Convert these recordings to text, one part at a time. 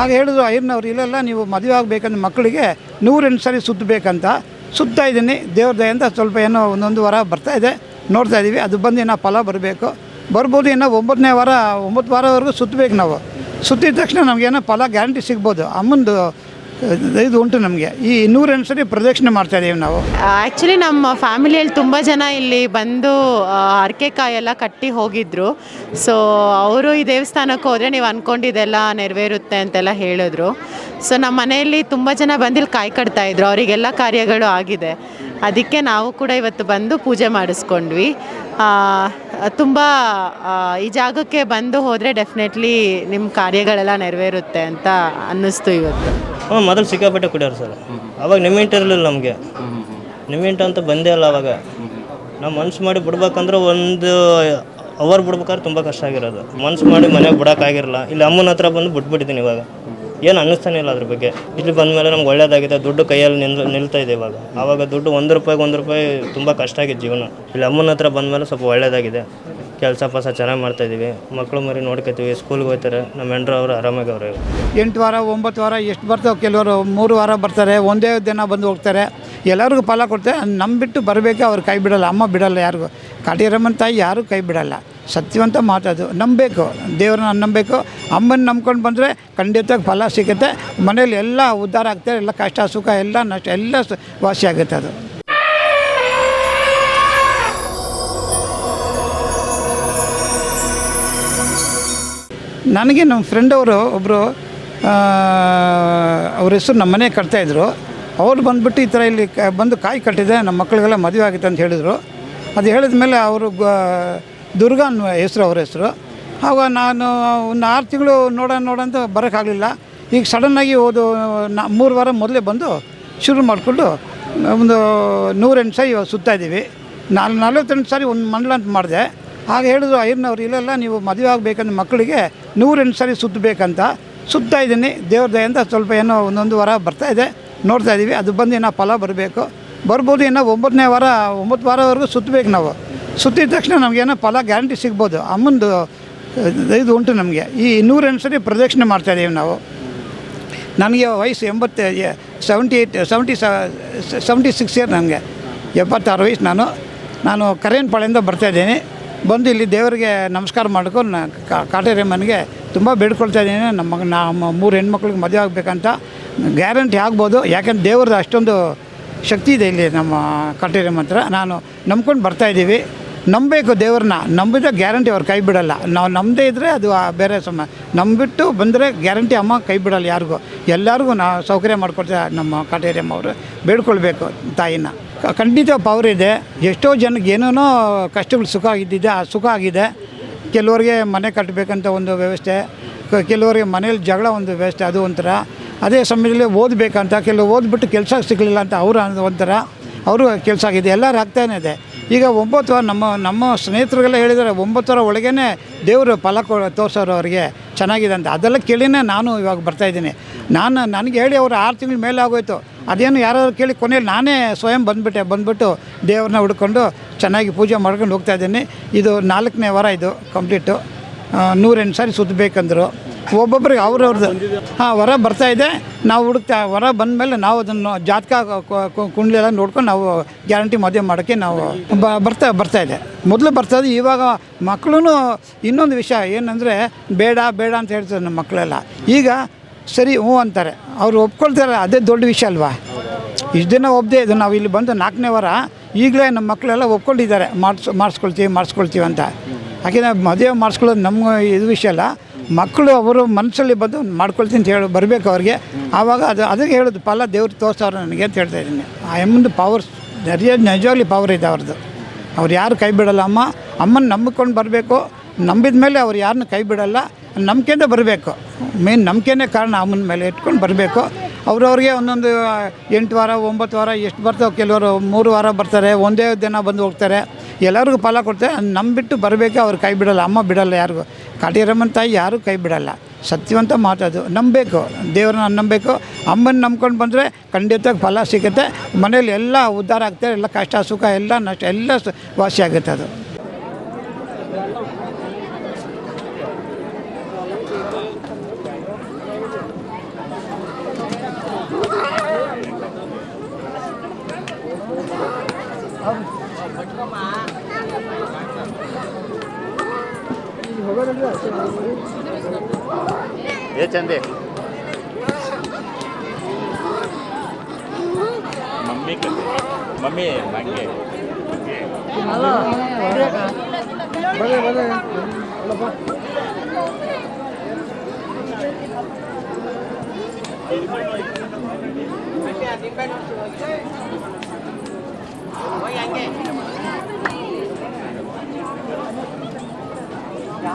ಆಗ ಹೇಳಿದ್ರು ಅಯ್ಯನವ್ರು ಇಲ್ಲೆಲ್ಲ ನೀವು ಮದುವೆ ಆಗಬೇಕಂದ್ರೆ ಮಕ್ಕಳಿಗೆ ನೂರೆಂಟು ಸರಿ ಸುತ್ತಬೇಕಂತ ಸುತ್ತಾ ಇದ್ದೀನಿ. ದೇವ್ರ ದಯಿಂದ ಸ್ವಲ್ಪ ಏನೋ ಒಂದೊಂದು ವಾರ ಬರ್ತಾ ಇದೆ. ನೋಡ್ತಾ ಇದ್ದೀವಿ. ಅದು ಬಂದು ಇನ್ನೂ ಫಲ ಬರಬೇಕು. ಬರ್ಬೋದು ಇನ್ನೂ ಒಂಬತ್ತನೇ ವಾರ, ಒಂಬತ್ತು ವಾರವರೆಗೂ ಸುತ್ತಬೇಕು ನಾವು. ಸುತ್ತಿದ ತಕ್ಷಣ ನಮಗೇನೋ ಫಲ ಗ್ಯಾರಂಟಿ ಸಿಗ್ಬೋದು. ಅಮ್ಮಂದು ಇದು ಉಂಟು ನಮಗೆ. ಈ ನೂರೆಂಟು ಸರಿ ಪ್ರದಕ್ಷಿಣೆ ಮಾಡ್ತಾ ಇದ್ದೀವಿ ನಾವು. ಆ್ಯಕ್ಚುಲಿ ನಮ್ಮ ಫ್ಯಾಮಿಲಿಯಲ್ಲಿ ತುಂಬ ಜನ ಇಲ್ಲಿ ಬಂದು ಆ, ಎಲ್ಲ ಕಟ್ಟಿ ಹೋಗಿದ್ರು. ಸೊ ಅವರು ಈ ದೇವಸ್ಥಾನಕ್ಕೆ ಹೋದರೆ ನೀವು ಅಂದ್ಕೊಂಡಿದ್ದೆಲ್ಲ ನೆರವೇರುತ್ತೆ ಅಂತೆಲ್ಲ ಹೇಳಿದ್ರು. ಸೊ ನಮ್ಮ ಮನೆಯಲ್ಲಿ ತುಂಬ ಜನ ಬಂದು ಇಲ್ಲಿ ಕಾಯಿ ಕಟ್ತಾ ಇದ್ರು. ಅವರಿಗೆಲ್ಲ ಕಾರ್ಯಗಳು ಆಗಿದೆ. ಅದಕ್ಕೆ ನಾವು ಕೂಡ ಇವತ್ತು ಬಂದು ಪೂಜೆ ಮಾಡಿಸ್ಕೊಂಡ್ವಿ. ತುಂಬ ಈ ಜಾಗಕ್ಕೆ ಬಂದು ಹೋದರೆ ಡೆಫಿನೆಟ್ಲಿ ನಿಮ್ಮ ಕಾರ್ಯಗಳೆಲ್ಲ ನೆರವೇರುತ್ತೆ ಅಂತ ಅನ್ನಿಸ್ತು ಇವತ್ತು. ಹ್ಞೂ ಮೊದಲು ಸಿಕ್ಕಾಪಟ್ಟೆ ಕುಡಿಯೋರು ಸರ್. ಅವಾಗ ನಿಮ್ಮಿಂಟ್ ಇರಲಿಲ್ಲ ನಮಗೆ. ನಿಮ್ಮಿಂಟ್ ಅಂತ ಬಂದೇ ಇಲ್ಲ ಅವಾಗ. ನಾವು ಮನ್ಸು ಮಾಡಿ ಬಿಡ್ಬೇಕಂದ್ರೆ ಒಂದು ಅವರ್ ಬಿಡ್ಬೇಕಾದ್ರೆ ತುಂಬ ಕಷ್ಟ ಆಗಿರೋದು. ಮನ್ಸು ಮಾಡಿ ಮನೆಗೆ ಬಿಡೋಕ್ಕಾಗಿರಲ್ಲ. ಇಲ್ಲಿ ಅಮ್ಮನ ಹತ್ರ ಬಂದು ಬಿಟ್ಬಿಟ್ಟಿದ್ದೀನಿ ಇವಾಗ. ಏನು ಅನ್ನಿಸ್ತಾನೆ ಇಲ್ಲ ಅದ್ರ ಬಗ್ಗೆ. ಇಲ್ಲಿ ಬಂದಮೇಲೆ ನಮ್ಗೆ ಒಳ್ಳೇದಾಗಿದೆ, ದುಡ್ಡು ಕೈಯಲ್ಲಿ ನಿಲ್ ನಿಲ್ತಾ ಇದೆ ಇವಾಗ. ಆವಾಗ ದುಡ್ಡು ಒಂದು ರೂಪಾಯಿಗೆ ಒಂದು ರೂಪಾಯಿ ತುಂಬ ಕಷ್ಟ ಆಗಿದೆ ಜೀವನ. ಇಲ್ಲಿ ಅಮ್ಮನ ಹತ್ರ ಬಂದಮೇಲೆ ಸ್ವಲ್ಪ ಒಳ್ಳೇದಾಗಿದೆ. ಕೆಲಸ ಪಸ ಚೆನ್ನಾಗಿ ಮಾಡ್ತಾಯಿದ್ದೀವಿ ಮಕ್ಕಳು ಮರಿ ನೋಡ್ಕೊತೀವಿ ಸ್ಕೂಲ್ಗೆ ಹೋಗ್ತಾರೆ ನಮ್ಮ ಹೆಂಡ್ರು ಅವರು ಆರಾಮಾಗಿ ಅವರು. ಎಂಟು ವಾರ, ಒಂಬತ್ತು ವಾರ, ಎಷ್ಟು ಬರ್ತಾವೆ ಕೆಲವರು ಮೂರು ವಾರ ಬರ್ತಾರೆ, ಒಂದೇ ದಿನ ಬಂದು ಹೋಗ್ತಾರೆ. ಎಲ್ಲರಿಗೂ ಫಲ ಕೊಡ್ತಾರೆ ನಮ್ಮ ಬಿಟ್ಟು ಬರಬೇಕು ಅವ್ರು ಕೈ ಬಿಡಲ್ಲ, ಅಮ್ಮ ಬಿಡಲ್ಲ ಯಾರಿಗೂ. ಕಾಟಿರಮ್ಮನ ತಾಯಿ ಯಾರೂ ಕೈ ಬಿಡಲ್ಲ. ಸತ್ಯವಂತ ಮಾತದು ನಂಬಬೇಕು, ದೇವ್ರನ್ನ ನಂಬಬೇಕು. ಅಮ್ಮನ ನಂಬ್ಕೊಂಡು ಬಂದರೆ ಖಂಡಿತ ಫಲ ಸಿಗುತ್ತೆ. ಮನೇಲಿ ಎಲ್ಲ ಉದ್ಧಾರ ಆಗ್ತಾರೆ ಎಲ್ಲ ಕಷ್ಟ ಸುಖ, ಎಲ್ಲ ನಷ್ಟ, ಎಲ್ಲ ವಾಸಿ ಆಗುತ್ತೆ ಅದು. ನನಗೆ ನಮ್ಮ ಫ್ರೆಂಡ್ ಅವರು ಒಬ್ಬರು ಅವ್ರ ಹೆಸರು ನಮ್ಮ ಮನೆ ಕಟ್ತಾಯಿದ್ರು ಅವ್ರು ಬಂದುಬಿಟ್ಟು ಈ ಥರ ಇಲ್ಲಿ ಬಂದು ಕಾಯಿ ಕಟ್ಟಿದೆ ನಮ್ಮ ಮಕ್ಕಳಿಗೆಲ್ಲ ಮದುವೆ ಆಗಿತ್ತು ಅಂತ ಹೇಳಿದರು. ಅದು ಹೇಳಿದ ಮೇಲೆ ಅವರು ದುರ್ಗಾ ಹೆಸರು ಅವ್ರ ಹೆಸರು. ಆವಾಗ ನಾನು ಒಂದು ಆರು ತಿಂಗಳು ನೋಡೋಣ ನೋಡೋಂತ ಬರೋಕ್ಕಾಗಲಿಲ್ಲ. ಈಗ ಸಡನ್ನಾಗಿ ಓದು ನಾ, ಮೂರು ವಾರ ಮೊದಲೇ ಬಂದು ಶುರು ಮಾಡಿಕೊಂಡು ಒಂದು ನೂರೆಂಟು ಸಾರಿ ಇವಾಗ ಸುತ್ತಾ ಇದ್ದೀವಿ. ನಾಲ್, ನಲ್ವತ್ತೆಂಟು ಸಾರಿ ಒಂದು ಮಂಡಲ ಅಂತ ಮಾಡಿದೆ. ಆಗ ಹೇಳಿದ್ರು ಐರ್ನವ್ರು ಇಲ್ಲೆಲ್ಲ ನೀವು ಮದುವೆ ಆಗಬೇಕಂದ್ರೆ ಮಕ್ಕಳಿಗೆ ನೂರೆಂಟು ಸರಿ ಸುತ್ತಬೇಕಂತ ಸುತ್ತಾ ಇದ್ದೀನಿ. ದೇವ್ರ ದಯಿಂದ ಸ್ವಲ್ಪ ಏನೋ ಒಂದೊಂದು ವಾರ ಬರ್ತಾ ಇದೆ. ನೋಡ್ತಾ ಇದ್ದೀವಿ ಅದು ಬಂದು ಇನ್ನೂ ಫಲ ಬರಬೇಕು. ಬರ್ಬೋದು ಇನ್ನೂ ಒಂಬತ್ತನೇ ವಾರ, ಒಂಬತ್ತು ವಾರವರೆಗೂ ಸುತ್ತಬೇಕು ನಾವು. ಸುತ್ತಿದ ತಕ್ಷಣ ನಮಗೇನೋ ಫಲ ಗ್ಯಾರಂಟಿ ಸಿಗ್ಬೋದು. ಅಮ್ಮಂದು ಇದು ಉಂಟು ನಮಗೆ. ಈ ನೂರೆಂಟು ಸರಿ ಪ್ರದಕ್ಷಿಣೆ ಮಾಡ್ತಾ ಇದ್ದೀವಿ ನಾವು. ನನಗೆ ವಯಸ್ಸು ಎಂಬತ್ತು seventy eight seventy seventy six year ನನಗೆ. ಎಪ್ಪತ್ತಾರು ವಯಸ್ಸು ನಾನು. ನಾನು ಕರೇನ್ಪಾಳ್ಯದಿಂದ ಬರ್ತಾಯಿದ್ದೀನಿ ಬಂದು ಇಲ್ಲಿ ದೇವರಿಗೆ ನಮಸ್ಕಾರ ಮಾಡ್ಕೊಂಡು ನಾ ಕಾಟೇರಮ್ಮನಿಗೆ ತುಂಬ ಬೇಡ್ಕೊಳ್ತಾ ಇದ್ದೀನಿ. ನಮ್ಮ ನಮ್ಮ ಮೂರು ಹೆಣ್ಮಕ್ಳಿಗೆ ಮದುವೆ ಆಗಬೇಕಂತ ಗ್ಯಾರಂಟಿ ಆಗ್ಬೋದು. ಯಾಕೆಂದ್ರೆ ದೇವ್ರದ್ದು ಅಷ್ಟೊಂದು ಶಕ್ತಿ ಇದೆ ಇಲ್ಲಿ ನಮ್ಮ ಕಾಟೇರಮ್ಮ ಹತ್ರ. ನಾನು ನಂಬ್ಕೊಂಡು ಬರ್ತಾಯಿದ್ದೀವಿ ನಂಬಬೇಕು ದೇವ್ರನ್ನ, ನಂಬಿದ್ರೆ ಗ್ಯಾರಂಟಿ ಅವ್ರು ಕೈ ಬಿಡಲ್ಲ. ನಾವು ನಂಬದೇ ಇದ್ದರೆ ಅದು ಬೇರೆ ಸಮ, ನಂಬಿಟ್ಟು ಬಂದರೆ ಗ್ಯಾರಂಟಿ ಅಮ್ಮ ಕೈ ಬಿಡಲ್ಲ ಯಾರಿಗೂ. ಎಲ್ಲರಿಗೂ ನಾವು ಸೌಕರ್ಯ ಮಾಡಿಕೊಡ್ತಾರೆ ನಮ್ಮ ಕಾಟೇರಿಯಮ್ಮ ಅವರು ಬೇಡ್ಕೊಳ್ಬೇಕು ತಾಯಿನ. ಖಂಡಿತ ಪವರ್ ಇದೆ. ಎಷ್ಟೋ ಜನಕ್ಕೆ ಏನೇನೋ ಕಷ್ಟಗಳು ಸುಖ ಆಗಿದ್ದಿದೆ ಆ ಸುಖ ಆಗಿದೆ. ಕೆಲವರಿಗೆ ಮನೆ ಕಟ್ಟಬೇಕಂತ ಒಂದು ವ್ಯವಸ್ಥೆ ಕೆಲವರಿಗೆ ಮನೇಲಿ ಜಗಳ ಒಂದು ವ್ಯವಸ್ಥೆ, ಅದು ಒಂಥರ. ಅದೇ ಸಮಯದಲ್ಲಿ ಓದಬೇಕಂತ, ಕೆಲವು ಓದ್ಬಿಟ್ಟು ಕೆಲಸ ಸಿಗಲಿಲ್ಲ ಅಂತ ಅವರು ಒಂಥರ. ಅವರು ಕೆಲಸ ಆಗಿದೆ, ಎಲ್ಲರೂ ಆಗ್ತಾನೇ ಇದೆ. ಈಗ ಒಂಬತ್ತು ವಾರ ನಮ್ಮ ನಮ್ಮ ಸ್ನೇಹಿತರಿಗೆಲ್ಲ ಹೇಳಿದ್ದಾರೆ, ಒಂಬತ್ತು ವಾರ ಒಳಗೇ ದೇವರು ಫಲ ಕೊ, ತೋರಿಸೋರು ಅವರಿಗೆ. ಚೆನ್ನಾಗಿದೆ ಅಂತ. ಅದೆಲ್ಲ ಕೇಳಿನೇ ನಾನು ಇವಾಗ ಬರ್ತಾಯಿದ್ದೀನಿ ನಾನು, ನನಗೆ ಹೇಳಿ ಅವರು ಆರು ತಿಂಗಳ ಮೇಲೆ ಆಗೋಯ್ತು. ಅದೇನು ಯಾರಾದ್ರು ಕೇಳಿ ಕೊನೆಯಲ್ಲಿ ನಾನೇ ಸ್ವಯಂ ಬಂದುಬಿಟ್ಟೆ, ಬಂದುಬಿಟ್ಟು ದೇವ್ರನ್ನ ಹುಡ್ಕೊಂಡು ಚೆನ್ನಾಗಿ ಪೂಜೆ ಮಾಡ್ಕೊಂಡು ಹೋಗ್ತಾ ಇದ್ದೀನಿ. ಇದು ನಾಲ್ಕನೇ ವಾರ ಇದು ಕಂಪ್ಲೀಟು. ನೂರೆಂಟು ಸಾರಿ ಸುತ್ತಬೇಕಂದ್ರು ಒಬ್ಬೊಬ್ರಿಗೆ ಅವ್ರವ್ರದ್ದು ಹಾಂ, ವರ ಬರ್ತಾ ಇದೆ. ನಾವು ಹುಡುಕ್ತಾ ವರ ಬಂದಮೇಲೆ ನಾವು ಅದನ್ನು ಜಾತಕ ಕುಂಡ್ಲೆಲ್ಲ ನೋಡ್ಕೊಂಡು ನಾವು ಗ್ಯಾರಂಟಿ ಮದುವೆ ಮಾಡೋಕ್ಕೆ ನಾವು ಬರ್ತಾ ಬರ್ತಾ ಇದೆ. ಮೊದಲು ಬರ್ತಾ ಇದೆ, ಇವಾಗ ಮಕ್ಕಳು ಇನ್ನೊಂದು ವಿಷಯ ಏನಂದರೆ ಬೇಡ ಬೇಡ ಅಂತ ಹೇಳ್ತಾರೆ ನಮ್ಮ ಮಕ್ಕಳೆಲ್ಲ. ಈಗ ಸರಿ, ಹ್ಞೂ ಅಂತಾರೆ. ಅವ್ರು ಒಪ್ಕೊಳ್ತಾರೆ, ಅದೇ ದೊಡ್ಡ ವಿಷಯ ಅಲ್ವಾ? ಇಷ್ಟು ದಿನ ಒಬ್ಬದೇ ಇದು. ನಾವು ಇಲ್ಲಿ ಬಂದು ನಾಲ್ಕನೇ ವಾರ ಈಗಲೇ ನಮ್ಮ ಮಕ್ಕಳೆಲ್ಲ ಒಪ್ಕೊಂಡಿದ್ದಾರೆ, ಮಾಡಿಸ್ ಮಾಡಿಸ್ಕೊಳ್ತೀವಿ ಮಾಡಿಸ್ಕೊಳ್ತೀವಿ ಅಂತ. ಯಾಕೆಂದರೆ ಮದುವೆ ಮಾಡಿಸ್ಕೊಳ್ಳೋದು ನಮ್ಮ ಇದು ವಿಷಯ ಅಲ್ಲ. ಮಕ್ಕಳು ಅವರು ಮನಸ್ಸಲ್ಲಿ ಬಂದು ಮಾಡ್ಕೊಳ್ತೀನಿ ಅಂತ ಹೇಳಿ ಬರಬೇಕು ಅವ್ರಿಗೆ. ಆವಾಗ ಅದು ಅದಕ್ಕೆ ಹೇಳೋದು ಫಲ ದೇವ್ರು ತೋರಿಸೋರು ನನಗೆ ಅಂತ ಹೇಳ್ತಾ ಇದ್ದೀನಿ. ಆ ಎಮ್ಮಂದು ಪವರ್ ನಿಜ, ನಿಜವಾಗ್ಲಿ ಪವರ್ ಇದೆ ಅವ್ರದ್ದು. ಅವ್ರು ಯಾರು ಕೈ ಬಿಡಲ್ಲ ಅಮ್ಮ. ಅಮ್ಮನ ನಂಬಿಕೊಂಡು ಬರಬೇಕು. ನಂಬಿದ ಮೇಲೆ ಅವ್ರು ಯಾರನ್ನ ಕೈ ಬಿಡಲ್ಲ. ನಂಬಿಕೆಯಿಂದ ಬರಬೇಕು. ಮೇನ್ ನಂಬಿಕೆನೇ ಕಾರಣ ಅಮ್ಮನ ಮೇಲೆ ಇಟ್ಕೊಂಡು ಬರಬೇಕು. ಅವ್ರವ್ರಿಗೆ ಒಂದೊಂದು ಎಂಟು ವಾರ, ಒಂಬತ್ತು ವಾರ ಎಷ್ಟು ಬರ್ತಾವೆ ಕೆಲವರು ಮೂರು ವಾರ ಬರ್ತಾರೆ, ಒಂದೇ ದಿನ ಬಂದು ಹೋಗ್ತಾರೆ. ಎಲ್ಲರಿಗೂ ಫಲ ಕೊಡ್ತಾರೆ. ನಂಬಿಟ್ಟು ಬರಬೇಕು, ಅವ್ರು ಕೈ ಬಿಡಲ್ಲ, ಅಮ್ಮ ಬಿಡಲ್ಲ ಯಾರಿಗೂ. ಕಾಟಿರಮ್ಮನ ತಾಯಿ ಯಾರೂ ಕೈ ಬಿಡಲ್ಲ. ಸತ್ಯವಂತ ಮಾತದು ನಂಬಬೇಕು. ದೇವ್ರನ್ನ ನಂಬಬೇಕು. ಅಮ್ಮನ ನಂಬ್ಕೊಂಡು ಬಂದರೆ ಖಂಡಿತ ಫಲ ಸಿಗುತ್ತೆ. ಮನೇಲಿ ಎಲ್ಲ ಉದ್ಧಾರ ಆಗ್ತಾರೆ ಎಲ್ಲ ಕಷ್ಟ, ಸುಖ, ಎಲ್ಲ ನಷ್ಟ, ಎಲ್ಲ ವಾಸಿ ಆಗುತ್ತೆ ಅದು. ఏ చంది మమ్మీ మమ్మీ మంగే హలో భలే భలే అంగే అంగే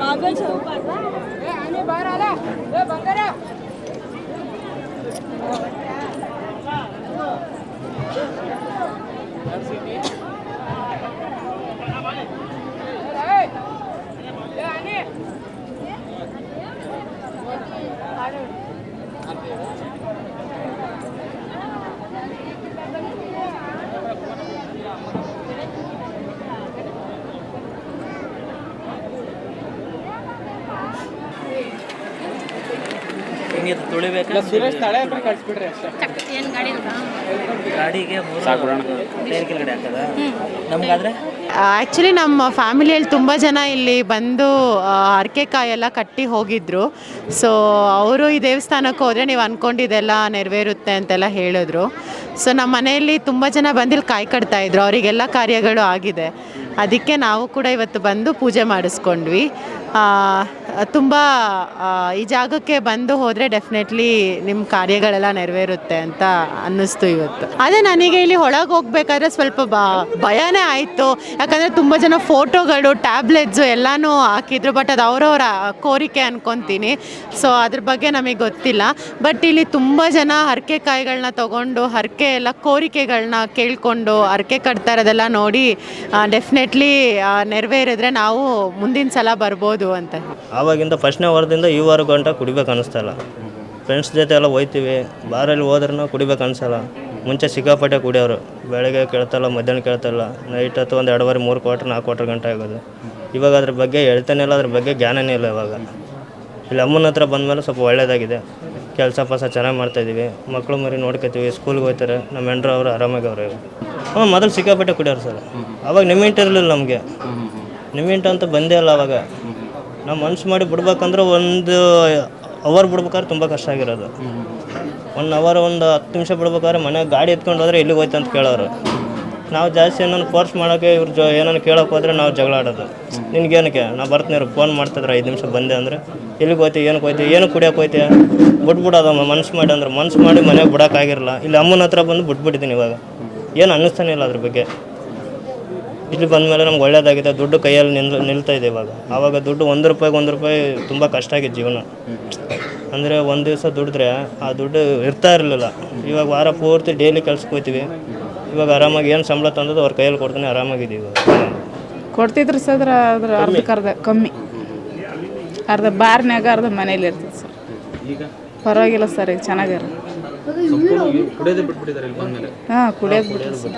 આગળ છે? એ આને બહાર આલે. એ બંગરા Thank you. ಹಿಂಗೆ ತುಳಿಬೇಕು? ಸುರೇಶ್ ತಳೆ ಹತ್ರ ಕಳ್ಸ್ಬಿಡ್ರಿ ಅಷ್ಟೇ. ಗಾಡಿಗೆ ಮೂರು ಟೈರ್ ಕೆಳಗಡೆ ಹಾಕದ? ನಮ್ಗಾದ್ರೆ? ಆ್ಯಕ್ಚುಲಿ ನಮ್ಮ ಫ್ಯಾಮಿಲಿಯಲ್ಲಿ ತುಂಬ ಜನ ಇಲ್ಲಿ ಬಂದು ಆ, ಕಾಯಿ ಕಾಯೆಲ್ಲ ಕಟ್ಟಿ ಹೋಗಿದ್ರು. ಸೊ ಅವರು ಈ ದೇವಸ್ಥಾನಕ್ಕೆ ಹೋದರೆ ನೀವು ಅಂದ್ಕೊಂಡಿದ್ದೆಲ್ಲ ನೆರವೇರುತ್ತೆ ಅಂತೆಲ್ಲ ಹೇಳಿದ್ರು. ಸೊ ನಮ್ಮ ಮನೆಯಲ್ಲಿ ತುಂಬ ಜನ ಬಂದಿಲ್ಲಿ ಕಾಯಿ ಕಟ್ತಾ ಇದ್ರು. ಅವರಿಗೆಲ್ಲ ಕಾರ್ಯಗಳು ಆಗಿದೆ. ಅದಕ್ಕೆ ನಾವು ಕೂಡ ಇವತ್ತು ಬಂದು ಪೂಜೆ ಮಾಡಿಸ್ಕೊಂಡ್ವಿ. ತುಂಬ ಈ ಜಾಗಕ್ಕೆ ಬಂದು ಹೋದರೆ ಡೆಫಿನೆಟ್ಲಿ ನಿಮ್ಮ ಕಾರ್ಯಗಳೆಲ್ಲ ನೆರವೇರುತ್ತೆ ಅಂತ ಅನ್ನಿಸ್ತು ಇವತ್ತು. ಅದೇ ನನಗೆ ಇಲ್ಲಿ ಒಳಗೆ ಹೋಗ್ಬೇಕಾದ್ರೆ ಸ್ವಲ್ಪ ಬ, ಭಯನೇ ಆಯಿತು. ಯಾಕಂದರೆ ತುಂಬ ಜನ ಫೋಟೋಗಳು ಟ್ಯಾಬ್ಲೆಟ್ಸು ಎಲ್ಲನೂ ಹಾಕಿದ್ರು ಬಟ್ ಅದು ಅವರವರ ಕೋರಿಕೆ ಅನ್ಕೊತೀನಿ. ಸೊ ಅದ್ರ ಬಗ್ಗೆ ನಮಗೆ ಗೊತ್ತಿಲ್ಲ. ಬಟ್ ಇಲ್ಲಿ ತುಂಬ ಜನ ಹರಕೆ ಕಾಯಿಗಳನ್ನ ತೊಗೊಂಡು, ಹರಕೆ ಎಲ್ಲ ಕೋರಿಕೆಗಳನ್ನ ಕೇಳಿಕೊಂಡು, ಹರಕೆ ಕಟ್ತಾ ಇರೋದೆಲ್ಲ ನೋಡಿ ಡೆಫಿನೆಟ್ಲಿ ನೆರವೇರಿದ್ರೆ ನಾವು ಮುಂದಿನ ಸಲ ಬರ್ಬೋದು ಅಂತ. ಆವಾಗಿಂದ ಫಸ್ಟ್ನೇ ವಾರದಿಂದ ಈ ವಾರ ಗಂಟ ಕುಡಿಬೇಕು ಅನಿಸ್ತಲ್ಲ ಫ್ರೆಂಡ್ಸ್ ಜೊತೆ ಎಲ್ಲ ಹೋಯ್ತೀವಿ, ಬಾರಲ್ಲಿ ಹೋದ್ರೂ ಕುಡಿಬೇಕು ಅನಿಸಲ್ಲ. ಮುಂಚೆ ಸಿಕ್ಕಾಪಟ್ಟೆ ಕುಡಿಯೋರು. ಬೆಳಗ್ಗೆ ಕೇಳ್ತಲ್ಲ ಮಧ್ಯಾಹ್ನ ಕೇಳ್ತಲ್ಲ ನೈಟ್ ಅಥವಾ ಒಂದು ಎರಡುವರೆ, ಮೂರು ಕ್ವಾರ್ಟರ್ ನಾಲ್ಕು ಕ್ವಾರ್ಟರ್ ಗಂಟೆ ಆಗೋದು. ಇವಾಗ ಅದ್ರ ಬಗ್ಗೆ ಹೇಳ್ತಾನೆ ಇಲ್ಲ, ಅದ್ರ ಬಗ್ಗೆ ಜ್ಞಾನನೇ ಇಲ್ಲ ಇವಾಗ. ಇಲ್ಲಿ ಅಮ್ಮನ ಹತ್ರ ಬಂದಮೇಲೆ ಸ್ವಲ್ಪ ಒಳ್ಳೇದಾಗಿದೆ. ಕೆಲಸ ಪಸ ಚೆನ್ನಾಗಿ ಮಾಡ್ತಾಯಿದ್ದೀವಿ ಮಕ್ಕಳು ಮರಿ ನೋಡ್ಕೊತೀವಿ ಸ್ಕೂಲ್ಗೆ ಹೋಗ್ತಾರೆ. ನಮ್ಮ ಹೆಂಡ್ರು ಅವರು ಆರಾಮಾಗಿ ಅವ್ರಿಗೆ ಹ್ಞೂ ಮೊದಲು ಸಿಕ್ಕಾಪಟ್ಟೆ ಕುಡಿಯೋರು ಸರ್. ಅವಾಗ ನಿಮ್ಮಿಂಟ್ ಇರಲಿಲ್ಲ ನಮಗೆ. ನಿಮ್ಮಿಂಟ್ ಅಂತ ಬಂದೇ ಅಲ್ಲ ಅವಾಗ. ನಾವು ಮನ್ಸು ಮಾಡಿ ಬಿಡ್ಬೇಕಂದ್ರೆ ಒಂದು ಅವರ್ ಬಿಡ್ಬೇಕಾದ್ರೆ ತುಂಬ ಕಷ್ಟ ಆಗಿರೋದು. ಒನ್ ಅವರ್ ಒಂದು ಹತ್ತು ನಿಮಿಷ ಬಿಡ್ಬೇಕಾದ್ರೆ ಮನೆಗೆ ಗಾಡಿ ಎತ್ಕೊಂಡು ಹೋದ್ರೆ ಎಲ್ಲಿಗೆ ಹೋಯ್ತು ಅಂತ ಕೇಳೋರು. ನಾವು ಜಾಸ್ತಿ ಏನನ್ನು ಫೋರ್ಸ್ ಮಾಡೋಕ್ಕೆ ಇವ್ರು ಜೊ ಏನನ್ನು ಕೇಳೋಕೆ ಹೋದ್ರೆ ನಾವು ಜಗಳ ಆಡೋದು. ನಿನಗೇನಕ್ಕೆ? ನಾವು ಬರ್ತೀನಿ ಫೋನ್ ಮಾಡ್ತಿದ್ರೆ, ಐದು ನಿಮಿಷ ಬಂದೆ ಅಂದರೆ, ಎಲ್ಲಿಗೆ ಹೋಯ್ತಿ ಏನಕ್ಕೆ ಹೋಯ್ತಿ ಏನು ಕುಡಿಯೋಕೆ ಹೋಯ್ತಿ? ಬಿಟ್ಬಿಡೋದಮ್ಮ ಮನ್ಸು ಮಾಡಿ ಅಂದ್ರೆ, ಮನ್ಸು ಮಾಡಿ ಮನೆಗೆ ಬಿಡೋಕ್ಕಾಗಿರಲ್ಲ ಇಲ್ಲಿ ಅಮ್ಮನ ಹತ್ರ ಬಂದು ಬಿಟ್ಬಿಟ್ಟಿದ್ದೀನಿ ಇವಾಗ. ಏನು ಅನ್ನಿಸ್ತಾನೆ ಇಲ್ಲ ಅದ್ರ ಬಗ್ಗೆ. ಇಲ್ಲಿ ಬಂದಮೇಲೆ ನಮ್ಗೆ ಒಳ್ಳೇದಾಗಿದೆ ದುಡ್ಡು ಕೈಯಲ್ಲಿ ನಿಲ್ ನಿಲ್ತಾ ಇದೆ ಇವಾಗ. ಆವಾಗ ದುಡ್ಡು ಒಂದು ರೂಪಾಯಿಗೆ ಒಂದು ರೂಪಾಯಿ ತುಂಬ ಕಷ್ಟ ಆಗಿತ್ತು ಜೀವನ. ಅಂದರೆ ಒಂದು ದಿವಸ ದುಡಿದ್ರೆ ಆ ದುಡ್ಡು ಇರ್ತಾ ಇರಲಿಲ್ಲ. ಇವಾಗ ವಾರ ಪೂರ್ತಿ ಡೈಲಿ ಕೆಲ್ಸಕ್ಕೆ ಹೋಗ್ತೀವಿ ಇವಾಗ ಆರಾಮಾಗಿ ಏನು ಸಂಬಳ ತಂದದ್ದು ಅವ್ರ ಕೈಯಲ್ಲಿ ಕೊಡ್ತೀನಿ ಆರಾಮಾಗಿದ್ದೀವಿ ಇವಾಗ. ಕೊಡ್ತಿದ್ರು ಸದ್ರ ಅದ್ರ ಅರ್ಧಕ್ಕೆ ಅರ್ಧ ಕಮ್ಮಿ. ಅರ್ಧ ಬಾರ್ನ್ಯಾಗ ಅರ್ಧ ಮನೇಲಿ ಇರ್ತದೆ ಸರ್ ಪರವಾಗಿಲ್ಲ ಸರ್ ಈಗ ಚೆನ್ನಾಗಿರ ಹಾಂ ಕುಡಿಯೋದು ಬಿಟ್ಟು ಸರ್